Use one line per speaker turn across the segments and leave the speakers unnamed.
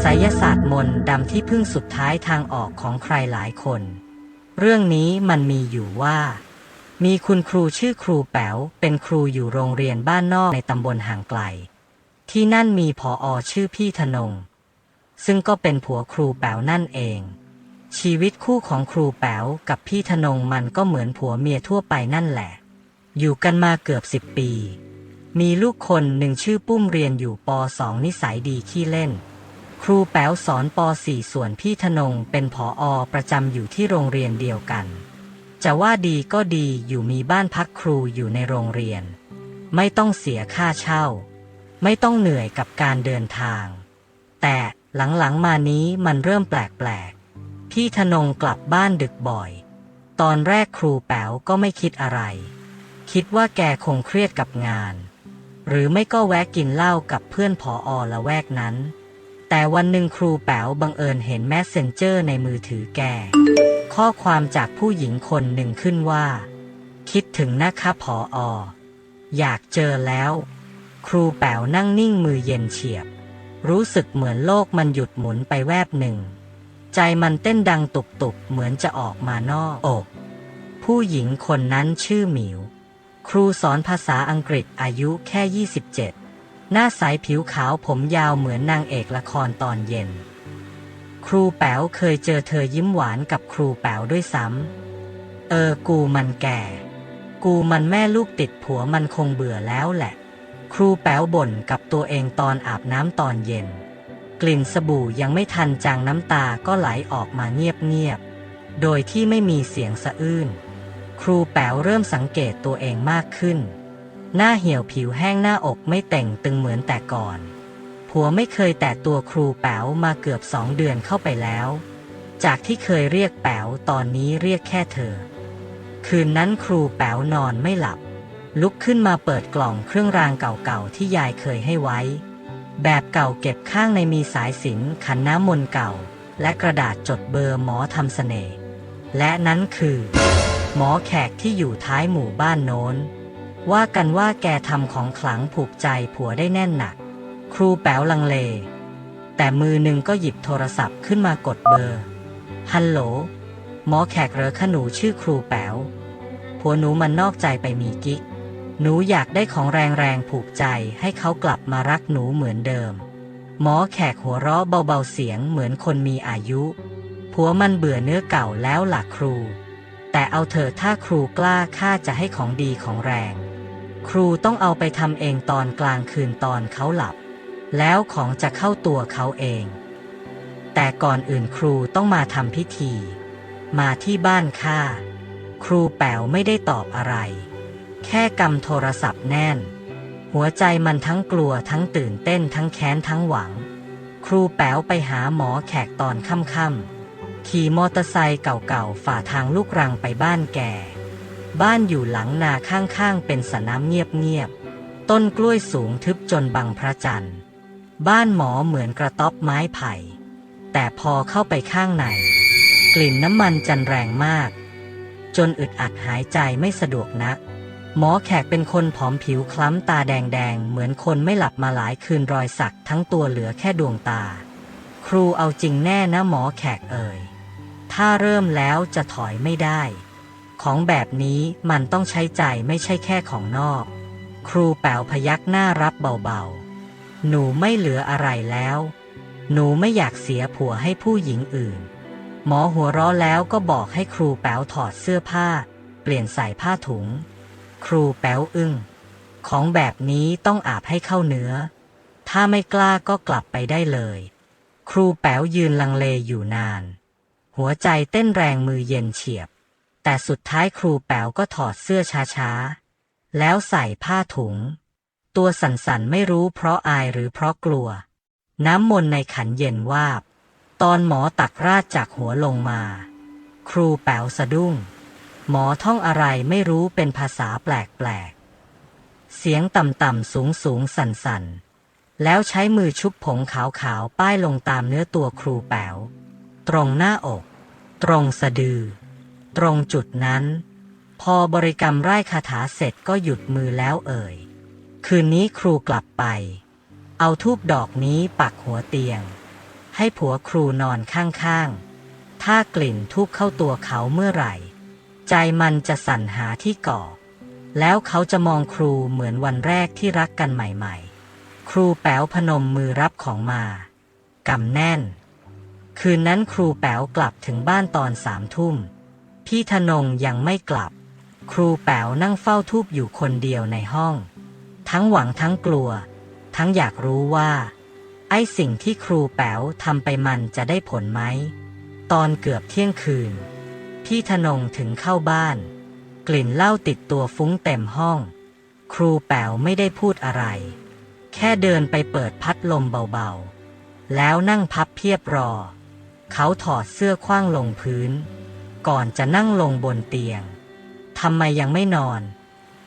ไสยศาสตร์มนต์ดำที่พึ่งสุดท้ายทางออกของใครหลายคน เรื่องนี้มันมีอยู่ว่า มีคุณครูชื่อครูแป๋วเป็นครูอยู่โรงเรียนบ้านนอกในตำบลห่างไกล ที่นั่นมีผออชื่อพี่ธนง ซึ่งก็เป็นผัวครูแป๋วนั่นเอง ชีวิตคู่ของครูแป๋วกับพี่ธนงมันก็เหมือนผัวเมียทั่วไปนั่นแหละ อยู่กันมาเกือบสิบปี มีลูกคนหนึ่งชื่อปุ้มเรียนอยู่ป .2 นิสัยดีขี้เล่น ครูแป๋วสอนป .4 ส่วนพี่ธนงเป็นผออประจำอยู่ที่โรงเรียนเดียวกัน จะว่าดีก็ดีอยู่มีบ้านพักครูอยู่ในโรงเรียน ไม่ต้องเสียค่าเช่า ไม่ต้องเหนื่อยกับการเดินทาง แต่หลังๆมานี้มันเริ่มแปลกๆ พี่ธนงกลับบ้านดึกบ่อย ตอนแรกครูแป๋วก็ไม่คิดอะไร คิดว่าแกคงเครียดกับงาน หรือไม่ก็แวะกินเหล้ากับเพื่อนผออละแวกนั้น แต่วันหนึ่งครูแป๋วบังเอิญเห็นแมสเซนเจอร์ในมือถือแก ข้อความจากผู้หญิงคนหนึ่งขึ้นว่า คิดถึงนะคะผอออยากเจอแล้ว ครูแป๋วนั่งนิ่งมือเย็นเฉียบ รู้สึกเหมือนโลกมันหยุดหมุนไปแวบหนึ่ง ใจมันเต้นดังตุบๆเหมือนจะออกมานอกอก ผู้หญิงคนนั้นชื่อหมิว ครูสอนภาษาอังกฤษอายุแค่ 27 หน้าใสผิวขาวผมยาวเหมือนนางเอกละครตอนเย็น ครูแป๋วเคยเจอเธอยิ้มหวานกับครูแป๋วด้วยซ้ำ เออกูมันแก่ กูมันแม่ลูกติดผัวมันคงเบื่อแล้วแหละ ครูแป๋วบ่นกับตัวเองตอนอาบน้ำตอนเย็น กลิ่นสบู่ยังไม่ทันจางน้ำตาก็ไหลออกมาเงียบๆ โดยที่ไม่มีเสียงสะอื้น ครูแป๋วเริ่มสังเกตตัวเองมากขึ้น หน้าเหี่ยวผิวแห้งหน้าอกไม่เต่งตึงเหมือนแต่ก่อน ผัวไม่เคยแตะตัวครูแป๋วมาเกือบสองเดือนเข้าไปแล้ว จากที่เคยเรียกแป๋วตอนนี้เรียกแค่เธอ คืนนั้นครูแป๋วนอนไม่หลับ ลุกขึ้นมาเปิดกล่องเครื่องรางเก่าๆที่ยายเคยให้ไว้ แบบเก่าเก็บข้างในมีสายสิญจนขันน้ำมนต์เก่า และกระดาษจดเบอร์หมอทำเสน่ห์และนั้นคือ หมอแขกที่อยู่ท้ายหมู่บ้านโน้น ว่ากันว่าแกทำของขลังผูกใจผัวได้แน่นหนัก ครูแป๋วลังเล แต่มือหนึ่งก็หยิบโทรศัพท์ขึ้นมากดเบอร์ ฮัลโหล หมอแขกเรอคะหนูชื่อครูแป๋ว ผัวหนูมันนอกใจไปมีกิ๊ก หนูอยากได้ของแรงๆผูกใจให้เขากลับมารักหนูเหมือนเดิม หมอแขกหัวเราะเบาๆเสียงเหมือนคนมีอายุ ผัวมันเบื่อเนื้อเก่าแล้วหลักครู แต่เอาเถอะถ้าครูกล้าข้าจะให้ของดีของแรง ครูต้องเอาไปทำเองตอนกลางคืนตอนเขาหลับ แล้วของจะเข้าตัวเขาเอง แต่ก่อนอื่นครูต้องมาทำพิธี มาที่บ้านข้าครูแป๋วไม่ได้ตอบอะไร แค่กำโทรศัพท์แน่น หัวใจมันทั้งกลัวทั้งตื่นเต้นทั้งแค้นทั้งหวัง ครูแป๋วไปหาหมอแขกตอนค่ำๆขี่มอเตอร์ไซค์เก่าๆฝ่าทางลูกรังไปบ้านแก บ้านอยู่หลังนาข้างๆ เป็นสระน้ำเงียบๆ ต้นกล้วยสูงทึบจนบังพระจันทร์ บ้านหมอเหมือนกระต๊อบไม้ไผ่ แต่พอเข้าไปข้างใน กลิ่นน้ำมันจันแรงมาก จนอึดอัดหายใจไม่สะดวกนัก หมอแขกเป็นคนผอมผิวคล้ำตาแดงๆ เหมือนคนไม่หลับมาหลายคืนรอยสักทั้งตัวเหลือแค่ดวงตา ครูเอาจริงแน่นะหมอแขกเอ่ย ถ้าเริ่มแล้วจะถอยไม่ได้ ของแบบนี้มันต้องใช้ใจไม่ใช่แค่ของนอก ครูแป๋วพยักหน้ารับเบาๆ หนูไม่เหลืออะไรแล้ว หนูไม่อยากเสียผัวให้ผู้หญิงอื่น หมอหัวเราะแล้วก็บอกให้ครูแป๋วถอดเสื้อผ้า เปลี่ยนใส่ผ้าถุง ครูแป๋วอึ้ง ของแบบนี้ต้องอาบให้เข้าเนื้อ ถ้าไม่กล้าก็กลับไปได้เลย ครูแป๋วยืนลังเลอยู่นาน หัวใจเต้นแรงมือเย็นเฉียบ แต่สุดท้ายครูแป๋วก็ถอดเสื้อช้าๆ แล้วใส่ผ้าถุง ตัวสั่นๆ ไม่รู้เพราะอายหรือเพราะกลัว น้ำมนต์ในขันเย็นวาบ ตอนหมอตักราดจากหัวลงมา ครูแป๋วสะดุ้ง หมอท่องอะไรไม่รู้เป็นภาษาแปลกๆ เสียงต่ำๆสูงๆ สั่นๆแล้วใช้มือชุบผงขาวๆ ป้ายลงตามเนื้อตัวครูแป๋ว ตรงหน้าอก ตรงสะดือ ตรงจุดนั้น พอบริกรรมไร้คาถาเสร็จก็หยุดมือแล้วเอ่ย คืนนี้ครูกลับไป เอาทูบดอกนี้ปักหัวเตียง ให้ผัวครูนอนข้างๆ ถ้ากลิ่นทุบเข้าตัวเขาเมื่อไหร่ ใจมันจะสั่นหาที่เกาะแล้วเขาจะมองครูเหมือนวันแรกที่รักกันใหม่ๆ ครูแป๋วพนมมือรับของมากำแน่น คืนนั้นครูแป๋วกลับถึงบ้านตอนสามทุ่ม พี่ธนงยังไม่กลับ ครูแป๋วนั่งเฝ้าทูบอยู่คนเดียวในห้อง ทั้งหวังทั้งกลัว ทั้งอยากรู้ว่า ไอ้สิ่งที่ครูแป๋วทำไปมันจะได้ผลไหม ตอนเกือบเที่ยงคืน พี่ธนงถึงเข้าบ้าน กลิ่นเหล้าติดตัวฟุ้งเต็มห้อง ครูแป๋วไม่ได้พูดอะไร แค่เดินไปเปิดพัดลมเบาๆ แล้วนั่งพับเพียบรอ เขาถอดเสื้อคว้างลงพื้น ก่อนจะนั่งลงบนเตียง ทำไมยังไม่นอน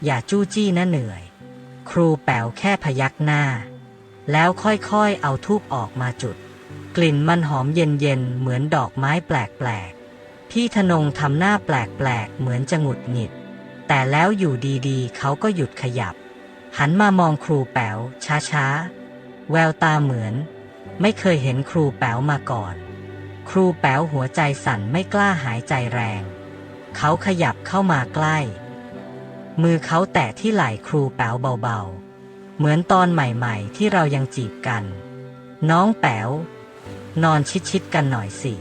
อย่าจู้จี้นะเหนื่อย ครูแป๋วแค่พยักหน้า แล้วค่อยๆเอาทูบออกมาจุด กลิ่นมันหอมเย็นๆเหมือนดอกไม้แปลกๆ พี่ธนงทำหน้าแปลกๆ เหมือนจะหงุดหงิด แต่แล้วอยู่ดีๆ เขาก็หยุดขยับ หันมามองครูแป๋วช้าๆ แววตาเหมือน ไม่เคยเห็นครูแป๋วมาก่อน ครูแป๋วหัวใจสั่นไม่กล้าหายใจแรง เขาขยับเข้ามาใกล้ มือเขาแตะที่ไหล่ครูแป๋วเบาๆ เหมือนตอนใหม่ๆ ที่เรายังจีบกัน น้องแป๋ว นอนชิดๆกันหน่อยสิ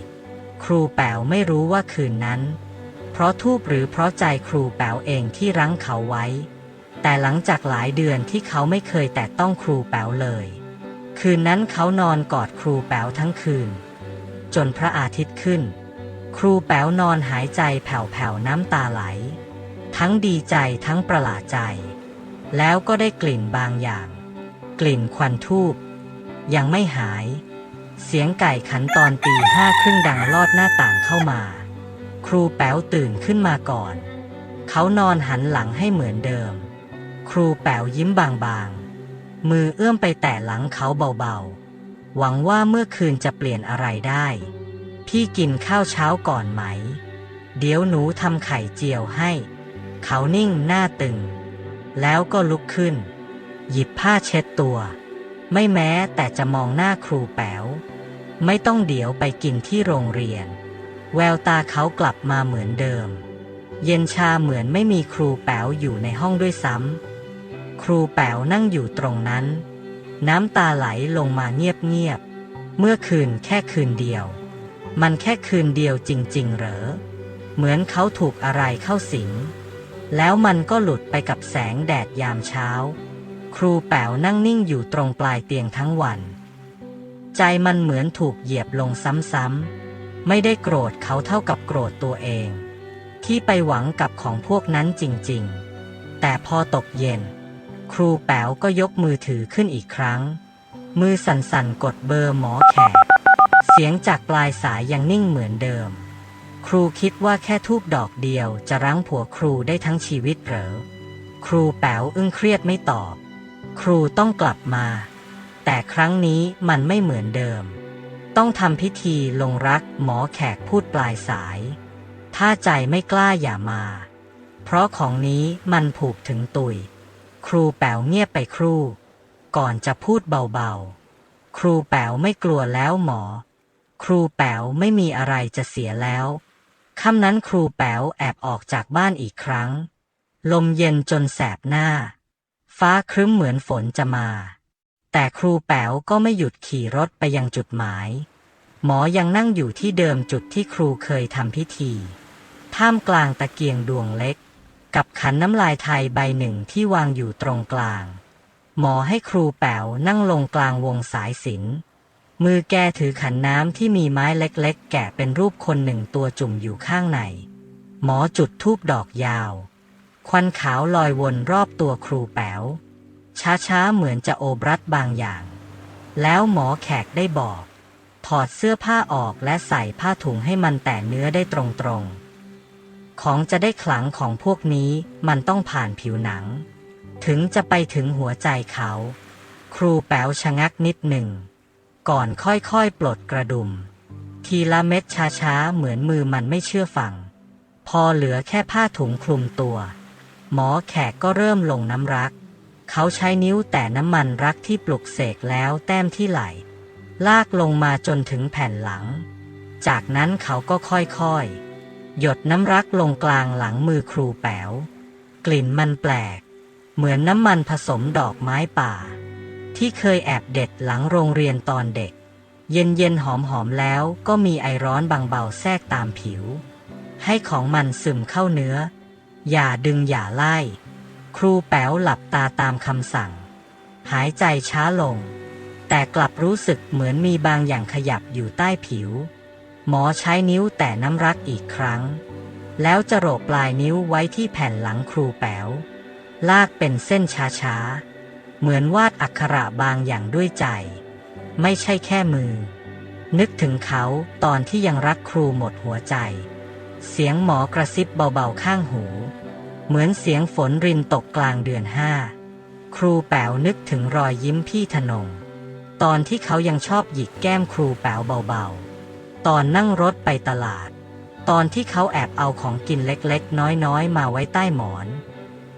ครูแป๋วไม่รู้ว่าคืนนั้น เพราะทูบหรือเพราะใจครูแป๋วเองที่รั้งเขาไว้ แต่หลังจากหลายเดือนที่เขาไม่เคยแตะต้องครูแป๋วเลย คืนนั้นเขานอนกอดครูแป๋วทั้งคืน จนพระอาทิตย์ขึ้น ครูแป๋วนอนหายใจแผ่วๆน้ำตาไหล ทั้งดีใจทั้งประหลาดใจ แล้วก็ได้กลิ่นบางอย่าง กลิ่นควันทูบยังไม่หาย เสียงไก่ขันตอนตีห้าครึ่งดังลอดหน้าต่างเข้ามา ครูแป๋วตื่นขึ้นมาก่อน เขานอนหันหลังให้เหมือนเดิม ครูแป๋วยิ้มบางๆ มือเอื้อมไปแตะหลังเขาเบาๆ หวังว่าเมื่อคืนจะเปลี่ยนอะไรได้ พี่กินข้าวเช้าก่อนไหม เดี๋ยวหนูทำไข่เจียวให้ เขานิ่งหน้าตึง แล้วก็ลุกขึ้น หยิบผ้าเช็ดตัว ไม่แม้แต่จะมองหน้าครูแป๋ว ไม่ต้องเดี๋ยวไปกินที่โรงเรียน แววตาเขากลับมาเหมือนเดิม เย็นชาเหมือนไม่มีครูแป๋วอยู่ในห้องด้วยซ้ำครูแป๋วนั่งอยู่ตรงนั้น น้ำตาไหลลงมาเงียบๆ เมื่อคืนแค่คืนเดียว มันแค่คืนเดียวจริง ๆ เหรอ เหมือนเขาถูกอะไรเข้าสิง แล้วมันก็หลุดไปกับแสงแดดยามเช้า ครูแป๋วนั่งนิ่งอยู่ตรงปลายเตียงทั้งวัน ใจมันเหมือนถูกเหยียบลงซ้ำๆ ไม่ได้โกรธเขาเท่ากับโกรธตัวเอง ที่ไปหวังกับของพวกนั้นจริง ๆ แต่พอตกเย็น ครูแป๋วก็ยกมือถือขึ้นอีกครั้ง มือสั่นๆกดเบอร์หมอแขก เสียงจากปลายสายยังนิ่งเหมือนเดิม ครูคิดว่าแค่ทูบดอกเดียวจะรั้งผัวครูได้ทั้งชีวิตเหรอครูแป๋วอึ้งเครียดไม่ตอบ ครูต้องกลับมา แต่ครั้งนี้มันไม่เหมือนเดิม ต้องทำพิธีลงรักหมอแขกพูดปลายสาย ถ้าใจไม่กล้าอย่ามา เพราะของนี้มันผูกถึงตุย ครูแป๋วเงียบไปครู่ ก่อนจะพูดเบาๆ ครูแป๋วไม่กลัวแล้วหมอ ครูแป๋วไม่มีอะไรจะเสียแล้วค่ำนั้นครูแป๋วแอบออกจากบ้านอีกครั้ง ลมเย็นจนแสบหน้า ฟ้าครึ้มเหมือนฝนจะมา แต่ครูแป๋วก็ไม่หยุดขี่รถไปยังจุดหมาย หมอยังนั่งอยู่ที่เดิมจุดที่ครูเคยทำพิธี ท่ามกลางตะเกียงดวงเล็ก กับขันน้ำลายไทยใบหนึ่งที่วางอยู่ตรงกลาง หมอให้ครูแป๋วนั่งลงกลางวงสายสินมือแกถือขันน้ำที่มีไม้เล็กๆ แกะเป็นรูปคนหนึ่งตัวจุ่มอยู่ข้างใน หมอจุดทูบดอกยาว ควันขาวลอยวนรอบตัวครูแป๋ว ช้าๆ เหมือนจะโอบรัดบางอย่าง แล้วหมอแขกได้บอก ถอดเสื้อผ้าออกและใส่ผ้าถุงให้มันแต่เนื้อได้ตรงๆ ของจะได้ขลังของพวกนี้มันต้องผ่านผิวหนัง ถึงจะไปถึงหัวใจเขา ครูแป๋วชะงักนิดหนึ่ง ก่อนค่อยๆ ปลดกระดุม ทีละเม็ดช้าๆ เหมือนมือมันไม่เชื่อฟัง พอเหลือแค่ผ้าถุงคลุมตัว หมอแขกก็เริ่มลงน้ำรัก เขาใช้นิ้วแต่น้ำมันรักที่ปลุกเสกแล้วแต้มที่ไหล ลากลงมาจนถึงแผ่นหลัง จากนั้นเขาก็ค่อยๆ หยดน้ำรักลงกลางหลังมือครูแป๋ว กลิ่นมันแปลก เหมือนน้ำมันผสมดอกไม้ป่า ที่เคยแอบเด็ดหลังโรงเรียนตอนเด็ก เย็นเย็นหอมหอมๆแล้วก็มีไอร้อนบางเบาแทรกตามผิว ให้ของมันซึมเข้าเนื้อ อย่าดึงอย่าไล่ ครูแป๋วหลับตาตามคำสั่ง หายใจช้าลง แต่กลับรู้สึกเหมือนมีบางอย่างขยับอยู่ใต้ผิว หมอใช้นิ้วแต่น้ำรักอีกครั้ง แล้วจะโรปลายนิ้วไว้ที่แผ่นหลังครูแป๋ว ลากเป็นเส้นช้าๆ เหมือนวาดอักขระบางอย่างด้วยใจ ไม่ใช่แค่มือ นึกถึงเขาตอนที่ยังรักครูหมดหัวใจ เสียงหมอกระซิบเบาๆข้างหู เหมือนเสียงฝนรินตกกลางเดือนห้า ครูแป๋วนึกถึงรอยยิ้มพี่ธนง ตอนที่เขายังชอบหยิกแก้มครูแป๋วเบาๆ ตอนนั่งรถไปตลาด ตอนที่เขาแอบเอาของกินเล็กๆ น้อยๆ มาไว้ใต้หมอน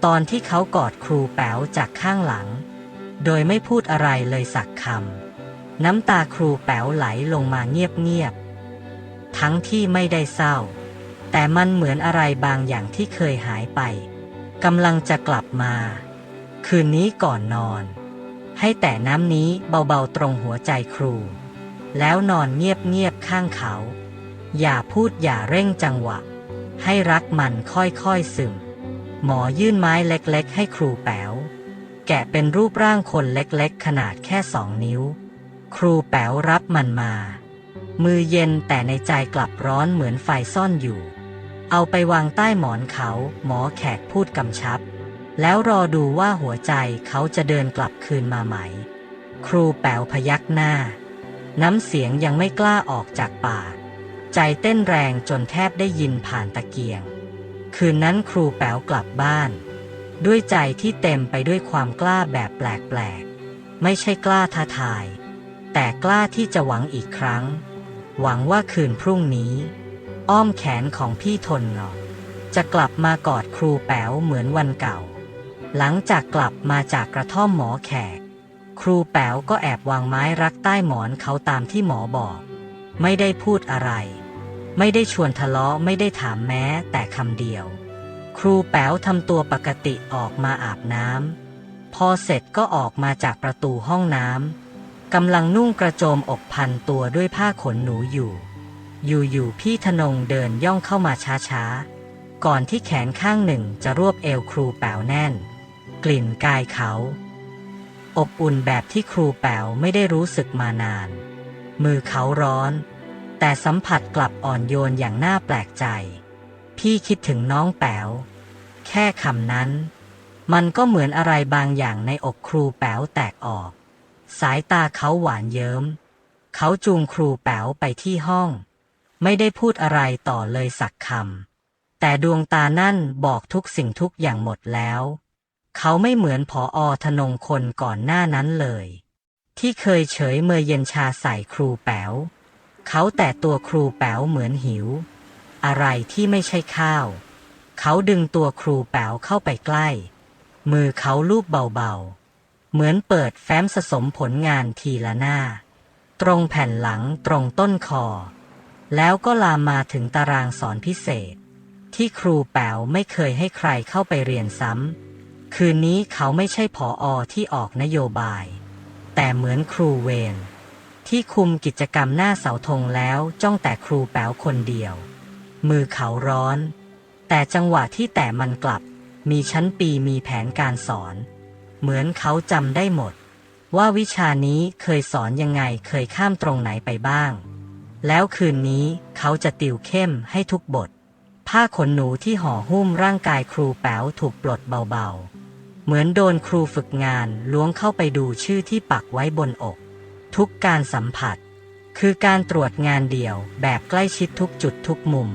ตอนที่เขากอดครูแป๋วจากข้างหลัง โดยไม่พูดอะไรเลยสักคำน้ำตาครูแป๋วไหลลงมาเงียบๆทั้งที่ไม่ได้เศร้า แต่มันเหมือนอะไรบางอย่างที่เคยหายไปกำลังจะกลับมา คืนนี้ก่อนนอน ให้แต่น้ำนี้เบาๆตรงหัวใจครู แล้วนอนเงียบๆข้างเขา อย่าพูดอย่าเร่งจังหวะ ให้รักมันค่อยๆซึม หมอยื่นไม้เล็กๆ ให้ครูแป๋ว แกะเป็นรูปร่างคนเล็กๆ ขนาดแค่สองนิ้ว ครูแป๋วรับมันมา มือเย็นแต่ในใจกลับร้อนเหมือนไฟซ่อนอยู่ เอาไปวางใต้หมอนเขา หมอแขกพูดกำชับ แล้วรอดูว่าหัวใจเขาจะเดินกลับคืนมาไหม ครูแป๋วพยักหน้า น้ำเสียงยังไม่กล้าออกจากปาก ใจเต้นแรงจนแทบได้ยินผ่านตะเกียง คืนนั้นครูแป๋วกลับบ้าน ด้วยใจที่เต็มไปด้วยความกล้าแบบแปลกๆ ไม่ใช่กล้าท้าทาย แต่กล้าที่จะหวังอีกครั้ง หวังว่าคืนพรุ่งนี้ อ้อมแขนของพี่ทนเงาจะกลับมากอดครูแป๋วเหมือนวันเก่า หลังจากกลับมาจากกระท่อมหมอแขก ครูแป๋วก็แอบวางไม้รักใต้หมอนเขาตามที่หมอบอก ไม่ได้พูดอะไร ไม่ได้ชวนทะเลาะไม่ได้ถามแม้แต่คำเดียว ครูแป๋วทำตัวปกติออกมาอาบน้ำพอเสร็จก็ออกมาจากประตูห้องน้ำกำลังนุ่งกระโจมอกพันตัวด้วยผ้าขนหนูอยู่ อยู่ๆพี่ธนงเดินย่องเข้ามาช้าๆ ก่อนที่แขนข้างหนึ่งจะรวบเอวครูแป๋วแน่น กลิ่นกายเขา อบอุ่นแบบที่ครูแป๋วไม่ได้รู้สึกมานาน มือเขาร้อน แต่สัมผัสกลับอ่อนโยนอย่างน่าแปลกใจ พี่คิดถึงน้องแป๋ว แค่คำนั้น มันก็เหมือนอะไรบางอย่างในอกครูแป๋วแตกออก สายตาเขาหวานเยิ้ม เขาจูงครูแป๋วไปที่ห้อง ไม่ได้พูดอะไรต่อเลยสักคำแต่ดวงตานั่นบอกทุกสิ่งทุกอย่างหมดแล้ว เขาไม่เหมือนผออธนงคนก่อนหน้านั้นเลย ที่เคยเฉยเมยเย็นชาใส่ครูแป๋วเขาแต่ตัวครูแป๋วเหมือนหิว อะไรที่ไม่ใช่ข้าว เขาดึงตัวครูแป๋วเข้าไปใกล้ มือเขาลูบเบาๆ เหมือนเปิดแฟ้มสะสมผลงานทีละหน้า ตรงแผ่นหลังตรงต้นคอ แล้วก็ลามมาถึงตารางสอนพิเศษ ที่ครูแป๋วไม่เคยให้ใครเข้าไปเรียนซ้ำ คืนนี้เขาไม่ใช่ผออที่ออกนโยบาย แต่เหมือนครูเวรที่คุมกิจกรรมหน้าเสาธงแล้วจ้องแต่ครูแป๋วคนเดียว มือเขาร้อน แต่จังหวะที่แต่มันกลับ มีชั้นปีมีแผนการสอน เหมือนเขาจำได้หมด ว่าวิชานี้เคยสอนยังไงเคยข้ามตรงไหนไปบ้าง แล้วคืนนี้เขาจะติวเข้มให้ทุกบท ผ้าขนหนูที่ห่อหุ้มร่างกายครูแป๋วถูกปลดเบาๆ เหมือนโดนครูฝึกงานล้วงเข้าไปดูชื่อที่ปักไว้บนอก ทุกการสัมผัส คือการตรวจงานเดี่ยวแบบใกล้ชิดทุกจุดทุกมุม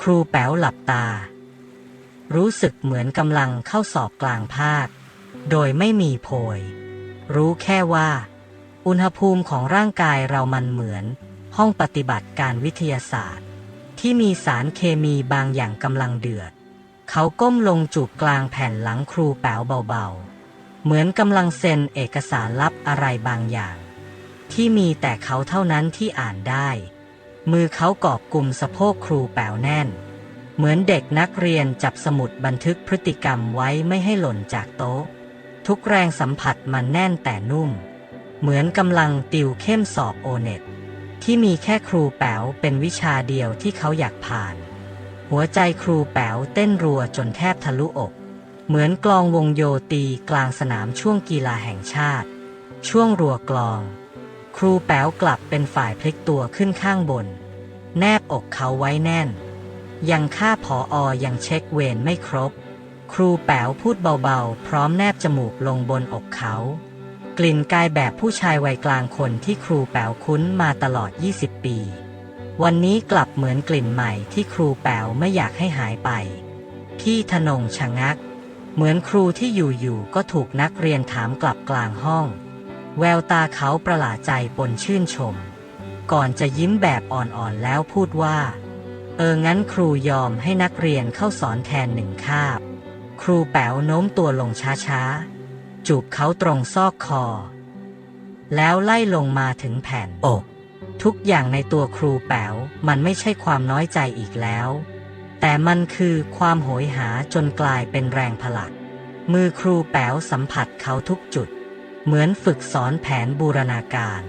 ครูแป๋วหลับตา รู้สึกเหมือนกำลังเข้าสอบกลางภาค โดยไม่มีโพย รู้แค่ว่า อุณหภูมิของร่างกายเรามันเหมือน ห้องปฏิบัติการวิทยาศาสตร์ ที่มีสารเคมีบางอย่างกำลังเดือด เขาก้มลงจูบกลางแผ่นหลังครูแป๋วเบาๆ เหมือนกำลังเซ็นเอกสารลับอะไรบางอย่าง ที่มีแต่เขาเท่านั้นที่อ่านได้ มือเขากอบกลุ่มสะโพกครูแป๋วแน่น เหมือนเด็กนักเรียนจับสมุดบันทึกพฤติกรรมไว้ไม่ให้หล่นจากโต๊ะ ทุกแรงสัมผัสมันแน่นแต่นุ่ม เหมือนกำลังติวเข้มสอบโอเน็ตที่มีแค่ครูแป๋วเป็นวิชาเดียวที่เขาอยากผ่าน หัวใจครูแป๋วเต้นรัวจนแทบทะลุอก เหมือนกลองวงโยตีกลางสนามช่วงกีฬาแห่งชาติ ช่วงรัวกลอง ครูแป๋วกลับเป็นฝ่ายพลิกตัวขึ้นข้างบน แนบอกเขาไว้แน่น ยังค่าผออยังเช็คเวรไม่ครบ ครูแป๋วพูดเบาๆ พร้อมแนบจมูกลงบนอกเขา กลิ่นกายแบบผู้ชายวัยกลางคนที่ครูแป๋วคุ้นมาตลอด 20 ปี วันนี้กลับเหมือนกลิ่นใหม่ที่ครูแป๋วไม่อยากให้หายไป พี่ธนงชะงัก เหมือนครูที่อยู่ๆก็ถูกนักเรียนถามกลับกลางห้อง แววตาเขาประหลาดใจปนชื่นชม ก่อนจะยิ้มแบบอ่อนๆแล้วพูดว่า เอองั้นครูยอมให้นักเรียนเข้าสอนแทนหนึ่งคาบ ครูแป๋วโน้มตัวลงช้าๆ จูบเขาตรงซอกคอ แล้วไล่ลงมาถึงแผ่นอก ทุกอย่างในตัวครูแป๋วมันไม่ใช่ความน้อยใจอีกแล้ว แต่มันคือความโหยหาจนกลายเป็นแรงผลัก มือครูแป๋วสัมผัสเขาทุกจุด เหมือนฝึกสอนแผนบูรณาการ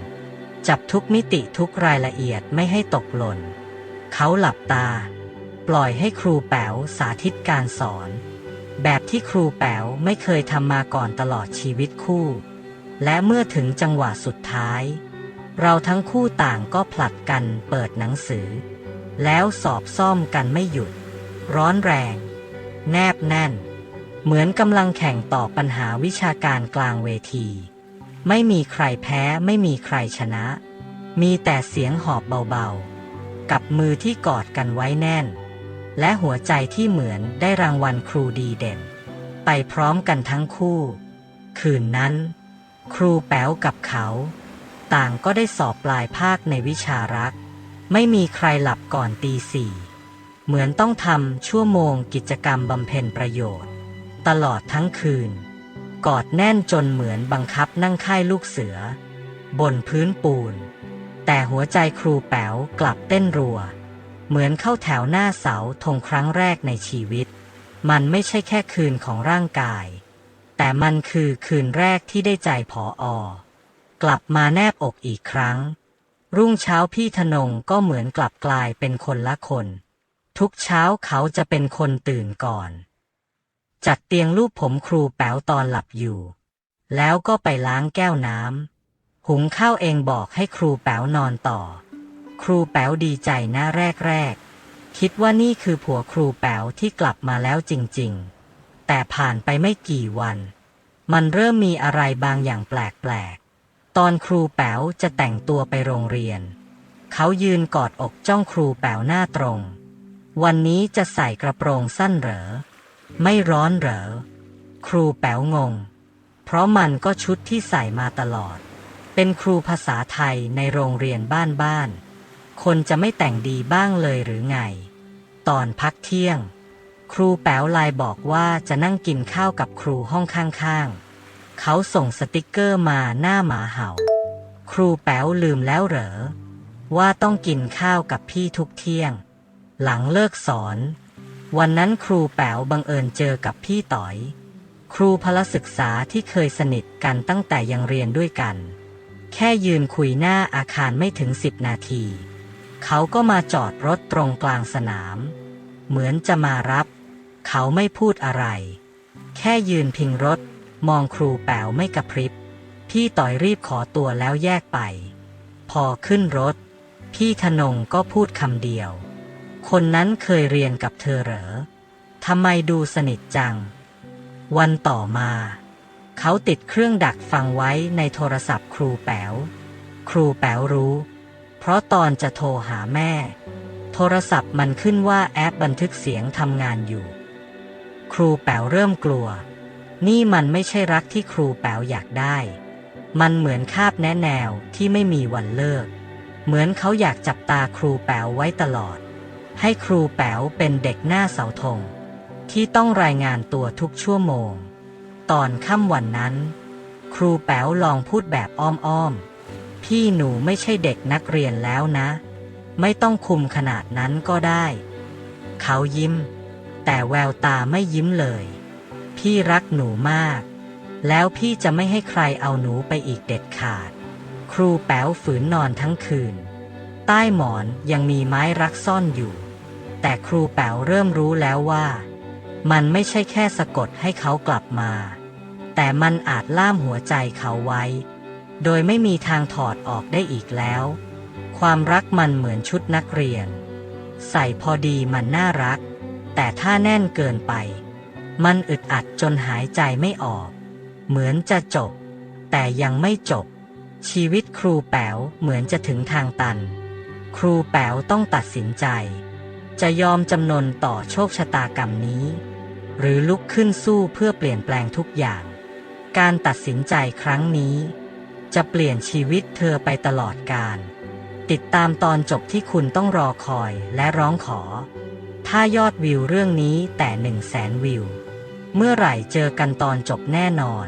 จับทุกมิติทุกรายละเอียดไม่ให้ตกหล่น เขาหลับตา ปล่อยให้ครูแป๋วสาธิตการสอน แบบที่ครูแป๋วไม่เคยทำมาก่อนตลอดชีวิตคู่ และเมื่อถึงจังหวะสุดท้าย เราทั้งคู่ต่างก็ผลัดกันเปิดหนังสือ แล้วสอบซ่อมกันไม่หยุด ร้อนแรง แนบแน่น เหมือนกำลังแข่งต่อปัญหาวิชาการกลางเวที ไม่มีใครแพ้ไม่มีใครชนะ มีแต่เสียงหอบเบาๆ กับมือที่กอดกันไว้แน่น และหัวใจที่เหมือนได้รางวัลครูดีเด่น ไปพร้อมกันทั้งคู่ คืนนั้น ครูแป๋วกับเขา ต่างก็ได้สอบปลายภาคในวิชารัก ไม่มีใครหลับก่อนตีสี่ เหมือนต้องทำชั่วโมงกิจกรรมบำเพ็ญประโยชน์ ตลอดทั้งคืน กอดแน่นจนเหมือนบังคับนั่งค่ายลูกเสือ บนพื้นปูน แต่หัวใจครูแป๋วกลับเต้นรัว เหมือนเข้าแถวหน้าเสาธงครั้งแรกในชีวิต มันไม่ใช่แค่คืนของร่างกาย แต่มันคือคืนแรกที่ได้ใจผออ กลับมาแนบอกอีกครั้ง รุ่งเช้าพี่ธนงก็เหมือนกลับกลายเป็นคนละคน ทุกเช้าเขาจะเป็นคนตื่นก่อน จัดเตียงรูปผมครูแป๋วตอนหลับอยู่ แล้วก็ไปล้างแก้วน้ำหุงข้าวเองบอกให้ครูแป๋วนอนต่อ ครูแป๋วดีใจนะแรกๆ คิดว่านี่คือผัวครูแป๋วที่กลับมาแล้วจริงๆ แต่ผ่านไปไม่กี่วันมันเริ่มมีอะไรบางอย่างแปลกๆ ตอนครูแป๋วจะแต่งตัวไปโรงเรียน เขายืนกอดอกจ้องครูแป๋วหน้าตรง วันนี้จะใส่กระโปรงสั้นเหรอ ไม่ร้อนเหรอ ครูแป๋วงง เพราะมันก็ชุดที่ใส่มาตลอด เป็นครูภาษาไทยในโรงเรียนบ้านบ้านๆคนจะไม่แต่งดีบ้างเลยหรือไง ตอนพักเที่ยง ครูแป๋วลน์บอกว่าจะนั่งกินข้าวกับครูห้องข้างๆ เขาส่งสติกเกอร์มาหน้าหมาเห่า ครูแป๋วลืมแล้วเหรอ ว่าต้องกินข้าวกับพี่ทุกเที่ยง หลังเลิกสอน วันนั้นครูแป๋วบังเอิญเจอกับพี่ต๋อย ครูพละศึกษาที่เคยสนิทกันตั้งแต่ยังเรียนด้วยกัน แค่ยืนคุยหน้าอาคารไม่ถึงสิบนาที เขาก็มาจอดรถตรงกลางสนาม เหมือนจะมารับ เขาไม่พูดอะไร แค่ยืนพิงรถ มองครูแป๋วไม่กระพริบ พี่ต่อยรีบขอตัวแล้วแยกไป พอขึ้นรถ พี่ธนงก็พูดคำเดียว คนนั้นเคยเรียนกับเธอเหรอทำไมดูสนิทจัง วันต่อมา เขาติดเครื่องดักฟังไว้ในโทรศัพท์ครูแป๋ว ครูแป๋วรู้ เพราะตอนจะโทรหาแม่ โทรศัพท์มันขึ้นว่าแอปบันทึกเสียงทำงานอยู่ ครูแป๋วเริ่มกลัว นี่มันไม่ใช่รักที่ครูแป๋วอยากได้ มันเหมือนคาบแนะแนวที่ไม่มีวันเลิก เหมือนเขาอยากจับตาครูแป๋วไว้ตลอด ให้ครูแป๋วเป็นเด็กหน้าเสาธงที่ต้องรายงานตัวทุกชั่วโมง ตอนค่ำวันนั้น ครูแป๋วลองพูดแบบอ้อมๆ พี่หนูไม่ใช่เด็กนักเรียนแล้วนะ ไม่ต้องคุมขนาดนั้นก็ได้ เขายิ้ม แต่แววตาไม่ยิ้มเลย พี่รักหนูมาก แล้วพี่จะไม่ให้ใครเอาหนูไปอีกเด็ดขาด ครูแป๋วฝืนนอนทั้งคืน ใต้หมอนยังมีไม้รักซ่อนอยู่ แต่ครูแป๋วเริ่มรู้แล้วว่า มันไม่ใช่แค่สะกดให้เขากลับมา แต่มันอาจล่ามหัวใจเขาไว้ โดยไม่มีทางถอดออกได้อีกแล้ว ความรักมันเหมือนชุดนักเรียน ใส่พอดีมันน่ารัก แต่ถ้าแน่นเกินไป มันอึดอัดจนหายใจไม่ออก เหมือนจะจบ แต่ยังไม่จบ ชีวิตครูแป๋วเหมือนจะถึงทางตัน ครูแป๋วต้องตัดสินใจ จะยอมจำนนต่อโชคชะตากรรมนี้ หรือลุกขึ้นสู้เพื่อเปลี่ยนแปลงทุกอย่าง การตัดสินใจครั้งนี้ จะเปลี่ยนชีวิตเธอไปตลอดกาลติดตามตอนจบที่คุณต้องรอคอยและร้องขอ ถ้ายอดวิวเรื่องนี้แต่หนึ่งแสนวิว เมื่อไหร่เจอกันตอนจบแน่นอน